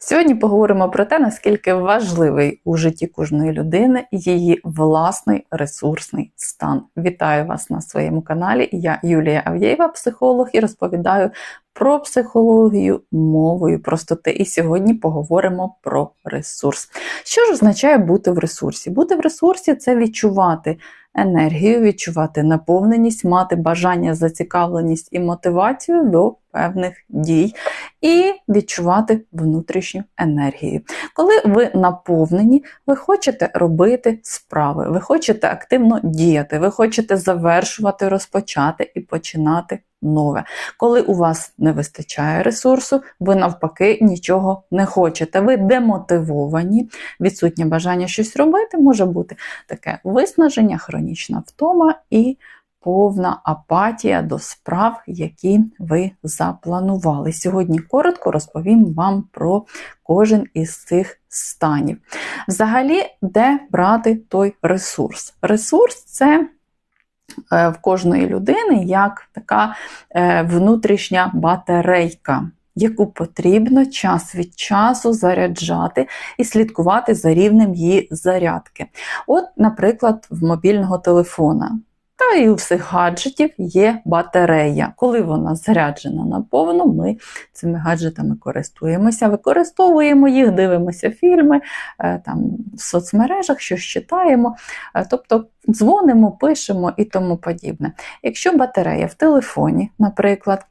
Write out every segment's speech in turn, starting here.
Сьогодні поговоримо про те, наскільки важливий у житті кожної людини її власний ресурсний стан. Вітаю вас на своєму каналі. Я Юлія Авєєва, психолог, і розповідаю про психологію мовою простоти. І сьогодні поговоримо про ресурс. Що ж означає бути в ресурсі? Бути в ресурсі це відчувати енергію, відчувати наповненість, мати бажання, зацікавленість і мотивацію до певних дій, і відчувати внутрішню енергію. Коли ви наповнені, ви хочете робити справи, ви хочете активно діяти, ви хочете завершувати, розпочати і починати нове. Коли у вас не вистачає ресурсу, ви навпаки нічого не хочете. Ви демотивовані, відсутнє бажання щось робити, може бути таке виснаження, хронічна втома і повна апатія до справ, які ви запланували. Сьогодні коротко розповім вам про кожен із цих станів. Взагалі, де брати той ресурс? Ресурс це е, в кожної людини як така е, внутрішня батарейка. Яку потрібно час від часу заряджати і слідкувати за рівнем її зарядки. От, наприклад, в мобільного телефона. І у всіх гаджетів є батарея. Коли вона заряджена наповну, ми цими гаджетами користуємося, використовуємо їх, дивимося фільми, е, там в соцмережах, щось читаємо, е, тобто дзвонимо, пишемо і тому подібне. Якщо батарея в телефоні, наприклад,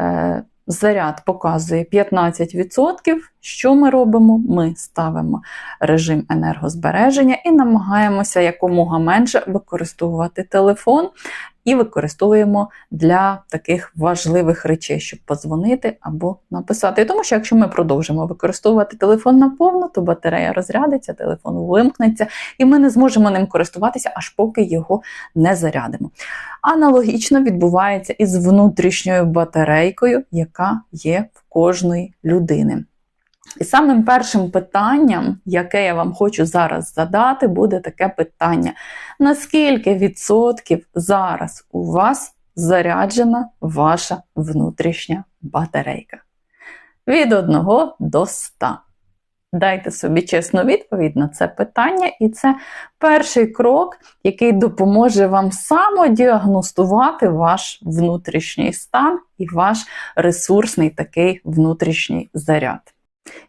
е, заряд показує 15%, що ми робимо? Ми ставимо режим енергозбереження і намагаємося якомога менше використовувати телефон і використовуємо для таких важливих речей, щоб подзвонити або написати. Тому що якщо ми продовжимо використовувати телефон наповну, то батарея розрядиться, телефон вимкнеться, і ми не зможемо ним користуватися, аж поки його не зарядимо. Аналогічно відбувається із внутрішньою батарейкою, яка є в кожної людини. І самим першим питанням, яке я вам хочу зараз задати, буде таке питання: наскільки відсотків зараз у вас заряджена ваша внутрішня батарейка? Від 1 до 100. Дайте собі чесну відповідь на це питання, і це перший крок, який допоможе вам самодіагностувати ваш внутрішній стан і ваш ресурсний такий внутрішній заряд.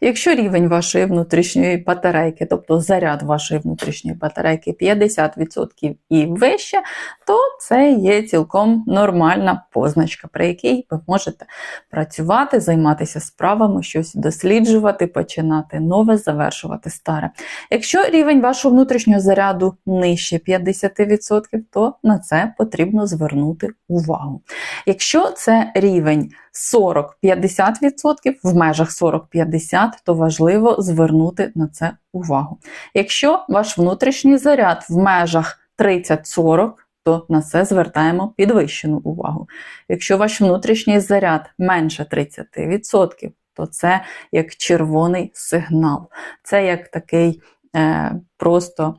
Якщо рівень вашої внутрішньої батарейки, тобто заряд вашої внутрішньої батарейки 50% і вище, то це є цілком нормальна позначка, при якій ви можете працювати, займатися справами, щось досліджувати, починати нове, завершувати старе. Якщо рівень вашого внутрішнього заряду нижче 50%, то на це потрібно звернути увагу. Якщо це рівень 40-50%, в межах 40-50%, то важливо звернути на це увагу. Якщо ваш внутрішній заряд в межах 30-40%, то на це звертаємо підвищену увагу. Якщо ваш внутрішній заряд менше 30%, то це як червоний сигнал. Це як такий е, просто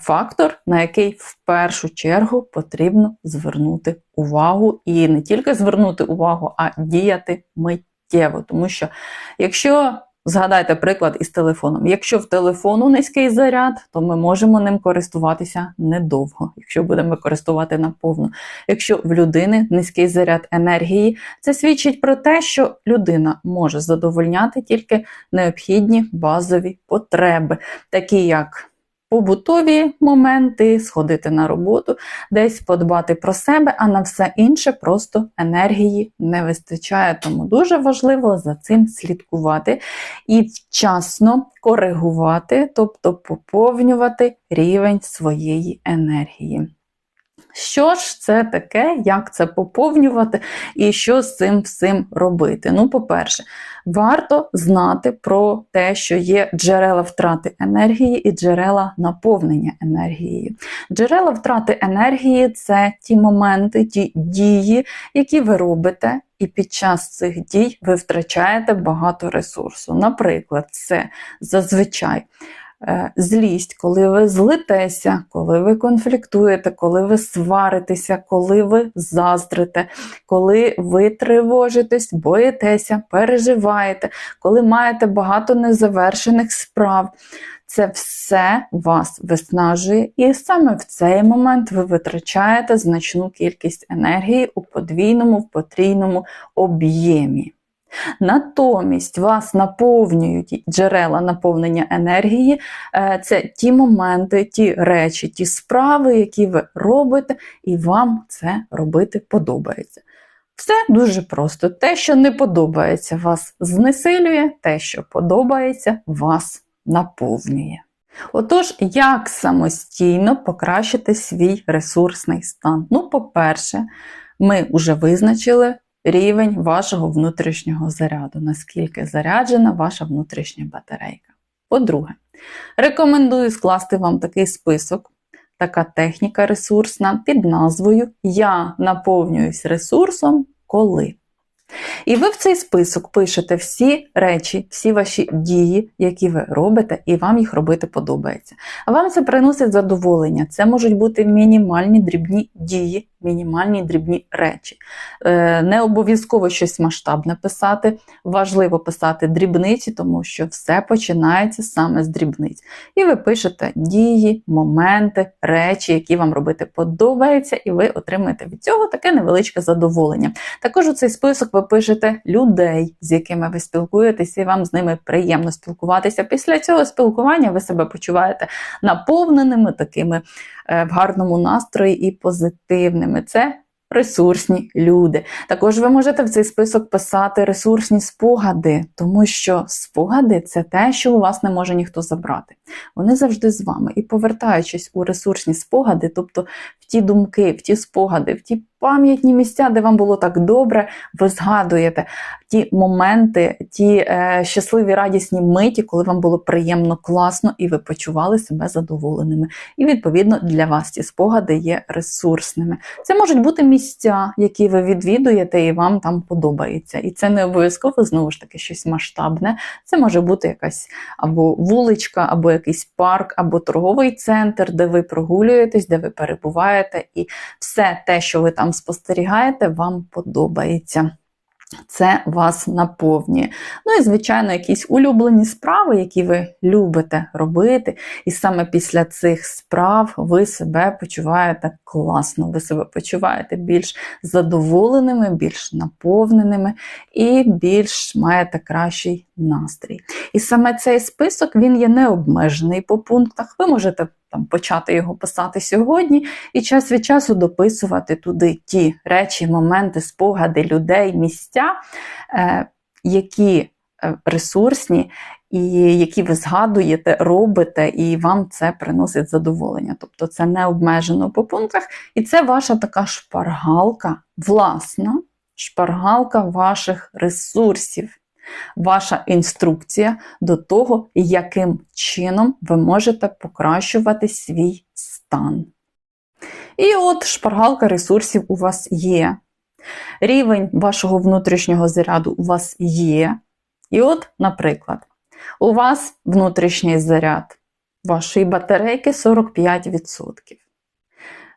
фактор, на який в першу чергу потрібно звернути увагу, і не тільки звернути увагу, а діяти миттєво. Тому що, якщо Згадайте приклад із телефоном. Якщо в телефону низький заряд, то ми можемо ним користуватися недовго, якщо будемо використовувати наповну. Якщо в людини низький заряд енергії, це свідчить про те, що людина може задовольняти тільки необхідні базові потреби, такі як побутові моменти, сходити на роботу, десь подбати про себе, а на все інше просто енергії не вистачає. Тому дуже важливо за цим слідкувати і вчасно коригувати, тобто поповнювати рівень своєї енергії. Що ж це таке, як це поповнювати і що з цим всім робити? Ну, по-перше, варто знати про те, що є джерела втрати енергії і джерела наповнення енергією. Джерела втрати енергії це ті моменти, ті дії, які ви робите. І під час цих дій ви втрачаєте багато ресурсу. Наприклад, це зазвичай злість, коли ви злитеся, коли ви конфліктуєте, коли ви сваритеся, коли ви заздрите, коли ви тривожитесь, боїтеся, переживаєте, коли маєте багато незавершених справ. Це все вас виснажує, і саме в цей момент ви витрачаєте значну кількість енергії у подвійному, в потрійному об'ємі. Натомість вас наповнюють джерела наповнення енергії, е, це ті моменти, ті речі, ті справи, які ви робите, і вам це робити подобається. Все дуже просто. Те, що не подобається, вас знесилює, те, що подобається, вас наповнює. Отож, як самостійно покращити свій ресурсний стан? Ну, по-перше, ми вже визначили рівень вашого внутрішнього заряду, наскільки заряджена ваша внутрішня батарейка. По-друге, рекомендую скласти вам такий список, така техніка ресурсна під назвою Я наповнююсь ресурсом коли. І ви в цей список пишете всі речі, всі ваші дії, які ви робите, і вам їх робити подобається. А вам це приносить задоволення. Це можуть бути мінімальні дрібні дії, мінімальні дрібні речі. Е, не обов'язково щось масштабне писати, важливо писати дрібниці, тому що все починається саме з дрібниць. І ви пишете дії, моменти, речі, які вам робити подобається, і ви отримаєте від цього таке невеличке задоволення. Також у цей список ви пишете людей, з якими ви спілкуєтеся, і вам з ними приємно спілкуватися. Після цього спілкування ви себе почуваєте наповненими такими е, в гарному настрої і позитивними. Це ресурсні люди. Також ви можете в цей список писати ресурсні спогади, тому що спогади це те, що у вас не може ніхто забрати. Вони завжди з вами. І повертаючись у ресурсні спогади, тобто в ті думки, в ті спогади, в ті пам'ятні місця, де вам було так добре, ви згадуєте ті моменти, ті е, щасливі радісні миті, коли вам було приємно, класно, і ви почували себе задоволеними. І, відповідно, для вас ці спогади є ресурсними. Це можуть бути місця, які ви відвідуєте, і вам там подобається. І це не обов'язково знову ж таки щось масштабне. Це може бути якась або вуличка, або якийсь парк, або торговий центр, де ви прогулюєтесь, де ви перебуваєте, і все те, що ви там спостерігаєте, вам подобається. Це вас наповнює. Ну і, звичайно, якісь улюблені справи, які ви любите робити. І саме після цих справ ви себе почуваєте класно, ви себе почуваєте більш задоволеними, більш наповненими і більш маєте кращий настрій. І саме цей список він є необмежений по пунктах. Ви можете там почати його писати сьогодні, і час від часу дописувати туди ті речі, моменти, спогади, людей, місця, е, які е, ресурсні, і які ви згадуєте, робите, і вам це приносить задоволення. Тобто це не обмежено по пунктах, і це ваша така шпаргалка, власна шпаргалка ваших ресурсів ваша інструкція до того, яким чином ви можете покращувати свій стан. І от шпаргалка ресурсів у вас є. Рівень вашого внутрішнього заряду у вас є. І от, наприклад, у вас внутрішній заряд вашої батарейки 45%.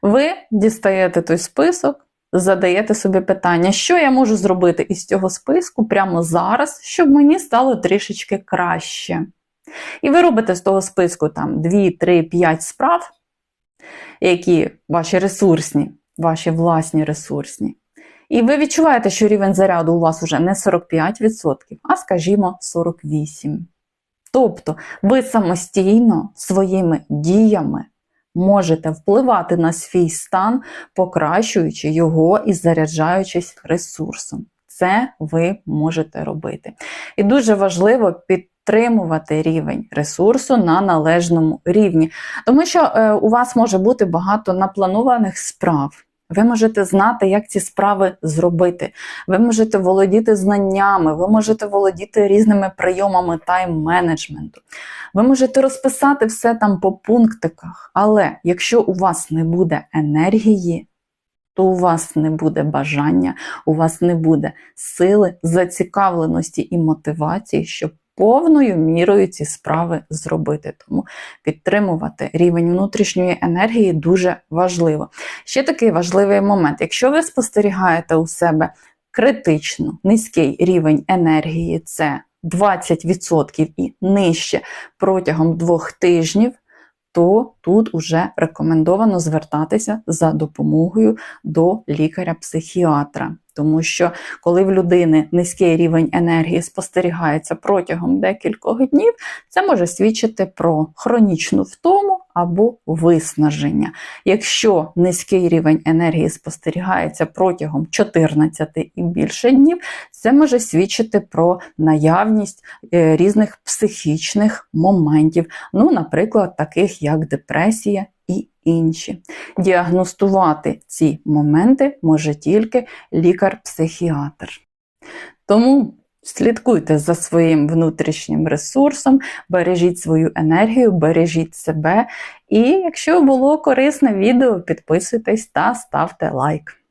Ви дістаєте той список, задаєте собі питання, що я можу зробити із цього списку прямо зараз, щоб мені стало трішечки краще. І ви робите з того списку там 2, 3, 5 справ, які ваші ресурсні, ваші власні ресурсні. І ви відчуваєте, що рівень заряду у вас вже не 45%, а, скажімо, 48%. Тобто ви самостійно своїми діями можете впливати на свій стан, покращуючи його і заряджаючись ресурсом. Це ви можете робити. І дуже важливо підтримувати рівень ресурсу на належному рівні, тому що е, у вас може бути багато напланованих справ. Ви можете знати, як ці справи зробити. Ви можете володіти знаннями, ви можете володіти різними прийомами тайм-менеджменту. Ви можете розписати все там по пунктиках, але якщо у вас не буде енергії, то у вас не буде бажання, у вас не буде сили, зацікавленості і мотивації, щоб повною мірою ці справи зробити. Тому підтримувати рівень внутрішньої енергії дуже важливо. Ще такий важливий момент: якщо ви спостерігаєте у себе критично низький рівень енергії, це 20% і нижче протягом двох тижнів, то тут уже рекомендовано звертатися за допомогою до лікаря-психіатра. Тому що коли в людини низький рівень енергії спостерігається протягом декількох днів, це може свідчити про хронічну втому або виснаження. Якщо низький рівень енергії спостерігається протягом 14 і більше днів, це може свідчити про наявність е, різних психічних моментів, ну, наприклад, таких як депресія і інші. Діагностувати ці моменти може тільки лікар-психіатр. Тому слідкуйте за своїм внутрішнім ресурсом, бережіть свою енергію, бережіть себе. І якщо було корисне відео, підписуйтесь та ставте лайк.